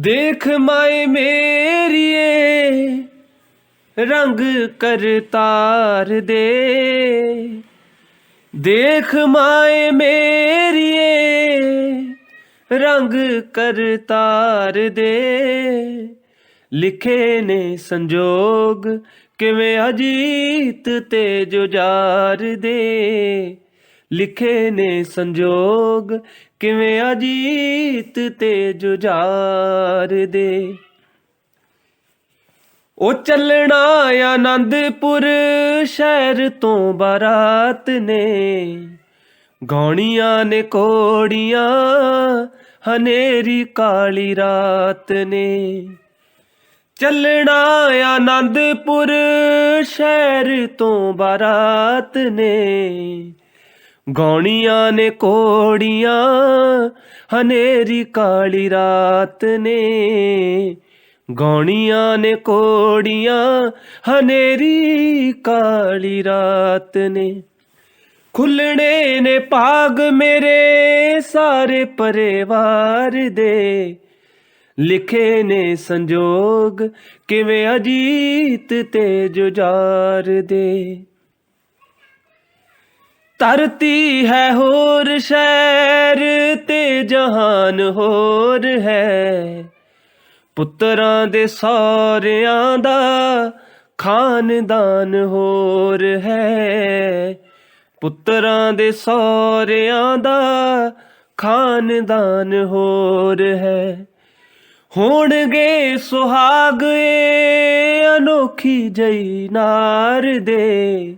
ਦੇਖ ਮਾਏ ਮੇਰੀਏ, ਰੰਗ ਕਰਤਾਰ ਦੇ। ਦੇਖ ਮਾਏ ਮੇਰੀਏ, ਰੰਗ ਕਰਤਾਰ ਦੇ। ਲਿਖੇ ਨੇ ਸੰਜੋਗ, ਕਿਵੇਂ ਅਜੀਤ ਤੇ ਜੁਝਾਰ ਦੇ। ਲਿਖੇ ਨੇ ਸੰਜੋਗ, ਕਿਵੇਂ ਅਜੀਤ ਤੇ ਜੁਝਾਰ ਦੇ। ਉਹ ਚੱਲਣਾ ਆਨੰਦਪੁਰ ਸ਼ਹਿਰ ਤੋਂ ਬਾਰਾਤ ਨੇ। ਗਾਉਣੀਆਂ ਨੇ ਕੋੜੀਆਂ ਹਨੇਰੀ ਕਾਲੀ ਰਾਤ ਨੇ। ਚੱਲਣਾ ਆਨੰਦਪੁਰ ਸ਼ਹਿਰ ਤੋਂ ਬਾਰਾਤ ਨੇ। ਗਾਉਣੀਆਂ ਨੇ ਕੋੜੀਆਂ, ਹਨੇਰੀ ਕਾਲੀ ਰਾਤ ਨੇ। ਗਾਉਣੀਆਂ ਨੇ ਕੋੜੀਆਂ, ਹਨੇਰੀ ਕਾਲੀ ਰਾਤ ਨੇ। ਖੁੱਲਣੇ ਨੇ ਭਾਗ ਮੇਰੇ ਸਾਰੇ ਪਰਿਵਾਰ ਦੇ। ਲਿਖੇ ਨੇ ਸੰਜੋਗ ਕਿਵੇਂ ਅਜੀਤ ਤੇ ਜੁਝਾਰ ਦੇ। ਧਰਤੀ ਹੈ ਹੋਰ ਸ਼ਹਿਰ ਤੇ ਜਹਾਨ ਹੋਰ ਹੈ। ਪੁੱਤਰਾਂ ਦੇ ਸਹੁਰਿਆਂ ਦਾ ਖਾਨਦਾਨ ਹੋਰ ਹੈ। ਪੁੱਤਰਾਂ ਦੇ ਸਹੁਰਿਆਂ ਦਾ ਖਾਨਦਾਨ ਹੋਰ ਹੈ। ਹੋਣਗੇ ਸੁਹਾਗ ਅਨੋਖੀ ਜਈ ਨਾਰ ਦੇ।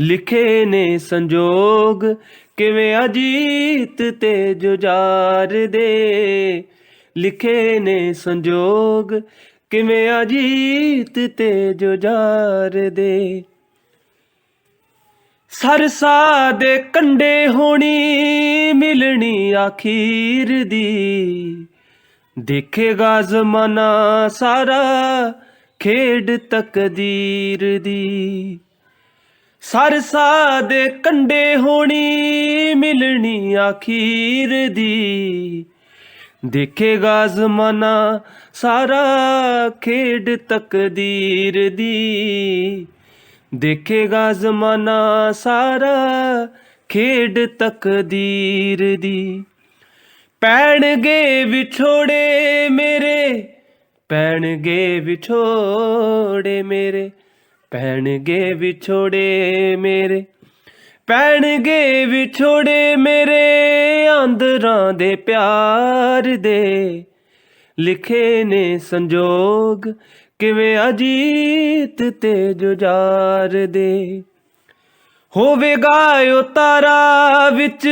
ਲਿਖੇ ਨੇ ਸੰਜੋਗ, ਕਿਵੇਂ ਅਜੀਤ ਤੇ ਜੁਝਾਰ ਦੇ? ਲਿਖੇ ਨੇ ਸੰਜੋਗ, ਕਿਵੇਂ ਅਜੀਤ ਤੇ ਜੁਝਾਰ ਦੇ? ਸਰਸਾ ਦੇ ਕੰਡੇ ਹੋਣੀ ਮਿਲਣੀ ਆਖੀਰ ਦੀ। ਦੇਖੇਗਾ ਜ਼ਮਾਨਾ ਸਾਰਾ ਖੇਡ ਤਕਦੀਰ ਦੀ। ਸਰਸਾ ਦੇ ਕੰਡੇ ਹੋਣੀ ਮਿਲਣੀ ਆਖੀਰ ਦੀ। ਦੇਖੇਗਾ ਜ਼ਮਾਨਾ ਸਾਰਾ ਖੇਡ ਤਕਦੀਰ ਦੀ। ਦੇਖੇਗਾ ਜ਼ਮਾਨਾ ਸਾਰਾ ਖੇਡ ਤਕਦੀਰ ਦੀ। ਪੈਣਗੇ ਵਿਛੋੜੇ ਮੇਰੇ, ਪੈਣਗੇ ਵਿਛੋੜੇ ਮੇਰੇ। ਪੈਣਗੇ ਵਿਛੋੜੇ ਮੇਰੇ ਪੈਣਗੇ ਵਿਛੋੜੇ ਮੇਰੇ ਆਂਦਰਾਂ ਦੇ ਪਿਆਰ ਦੇ। ਲਿਖੇ ਨੇ ਸੰਜੋਗ ਕਿਵੇਂ ਅਜੀਤ ਤੇ ਜੁਝਾਰ ਦੇ। ਹੋਵੇਗਾ ਓ ਤਾਰਾ ਵਿੱਚ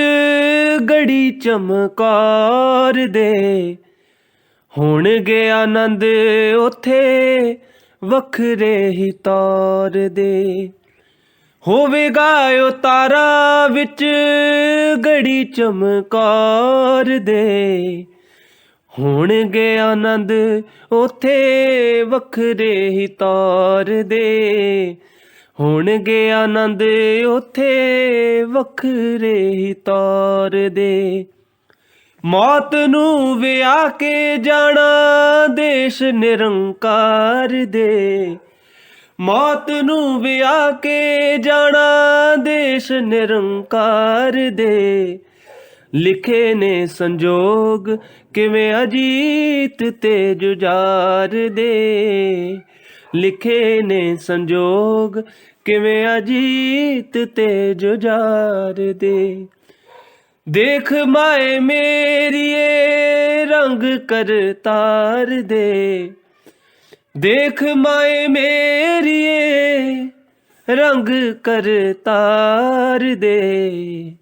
ਗੜੀ ਚਮਕਾਰ ਦੇ। ਹੋਣਗੇ ਆਨੰਦ ਉਥੇ ਵੱਖਰੇ ਹੀ ਤੌਰ ਦੇ। ਹੋਵੇਗਾ ਓ ਵਿੱਚ ਗੜੀ ਚਮਕਾਰ ਦੇ। ਹੋਣਗੇ ਆਨੰਦ ਉਥੇ ਵੱਖਰੇ ਹੀ ਤੌਰ ਦੇ। ਹੋਣਗੇ ਆਨੰਦ ਉਥੇ ਵੱਖਰੇ ਹੀ ਤੌਰ ਦੇ। ਮੌਤ ਨੂੰ ਵਿਆਹ ਕੇ ਜਾਣਾ ਦੇਸ਼ ਨਿਰੰਕਾਰ ਦੇ। ਮੌਤ ਨੂੰ ਵਿਆਹ ਕੇ ਜਾਣਾ ਦੇਸ਼ ਨਿਰੰਕਾਰ ਦੇ। ਲਿਖੇ ਨੇ ਸੰਜੋਗ ਕਿਵੇਂ ਅਜੀਤ ਤੇ ਜੁਝਾਰ ਦੇ। ਲਿਖੇ ਨੇ ਸੰਜੋਗ ਕਿਵੇਂ ਅਜੀਤ ਤੇ ਜੁਝਾਰ ਦੇ। ਦੇਖ ਮਾਏ ਮੇਰੀਏ ਰੰਗ ਕਰਤਾਰ ਦੇ। ਦੇਖ ਮਾਏ ਮੇਰੀਏ ਰੰਗ ਕਰ ਤਾਰ ਦੇ।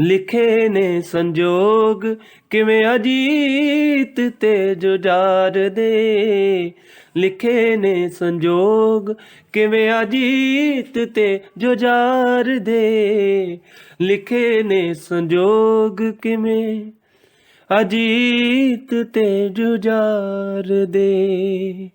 ਲਿਖੇ ਨੇ ਸੰਜੋਗ, ਕਿਵੇਂ ਅਜੀਤ ਤੇ ਜੁਝਾਰ ਦੇ? ਲਿਖੇ ਨੇ ਸੰਜੋਗ, ਕਿਵੇਂ ਅਜੀਤ ਤੇ ਜੁਝਾਰ ਦੇ? ਲਿਖੇ ਨੇ ਸੰਜੋਗ, ਕਿਵੇਂ ਅਜੀਤ ਤੇ ਜੁਝਾਰ ਦੇ?